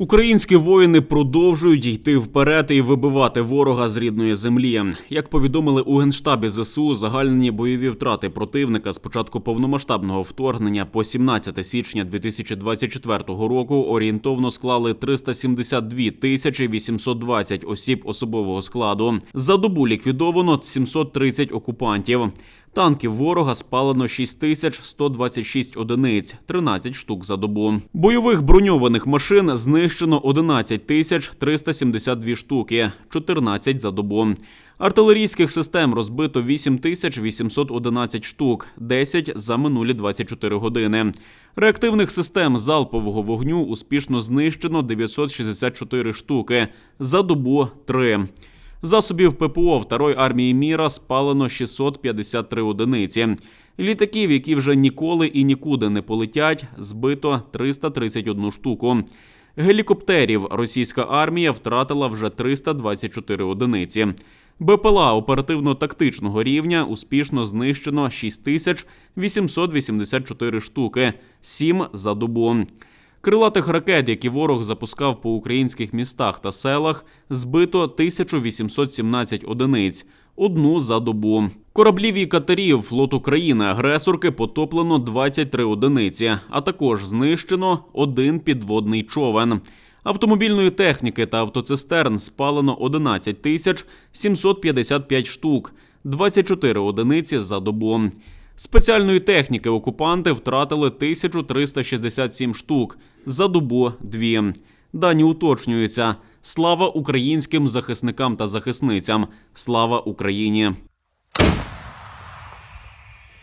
Українські воїни продовжують йти вперед і вибивати ворога з рідної землі. Як повідомили у генштабі ЗСУ, загальні бойові втрати противника з початку повномасштабного вторгнення по 17 січня 2024 року орієнтовно склали 372 тисячі 820 осіб особового складу. За добу ліквідовано 730 окупантів. Танків ворога спалено 6126 одиниць, 13 штук за добу. Бойових броньованих машин знищено 11 тисяч 372 штуки, 14 за добу. Артилерійських систем розбито 8 тисяч 811 штук, 10 за минулі 24 години. Реактивних систем залпового вогню успішно знищено 964 штуки, за добу 3. Засобів ППО Второї армії міра спалено 653 одиниці. Літаків, які вже ніколи і нікуди не полетять, збито 331 штуку. Гелікоптерів російська армія втратила вже 324 одиниці. БПЛА оперативно-тактичного рівня успішно знищено 6884 штуки, 7 за добу. Крилатих ракет, які ворог запускав по українських містах та селах, збито 1817 одиниць, одну за добу. Кораблів і катерів флот України агресорки потоплено 23 одиниці, а також знищено один підводний човен. Автомобільної техніки та автоцистерн спалено 11 тисяч 755 штук, 24 одиниці за добу. Спеціальної техніки окупанти втратили 1367 штук, за добу дві. Дані уточнюються. Слава українським захисникам та захисницям. Слава Україні!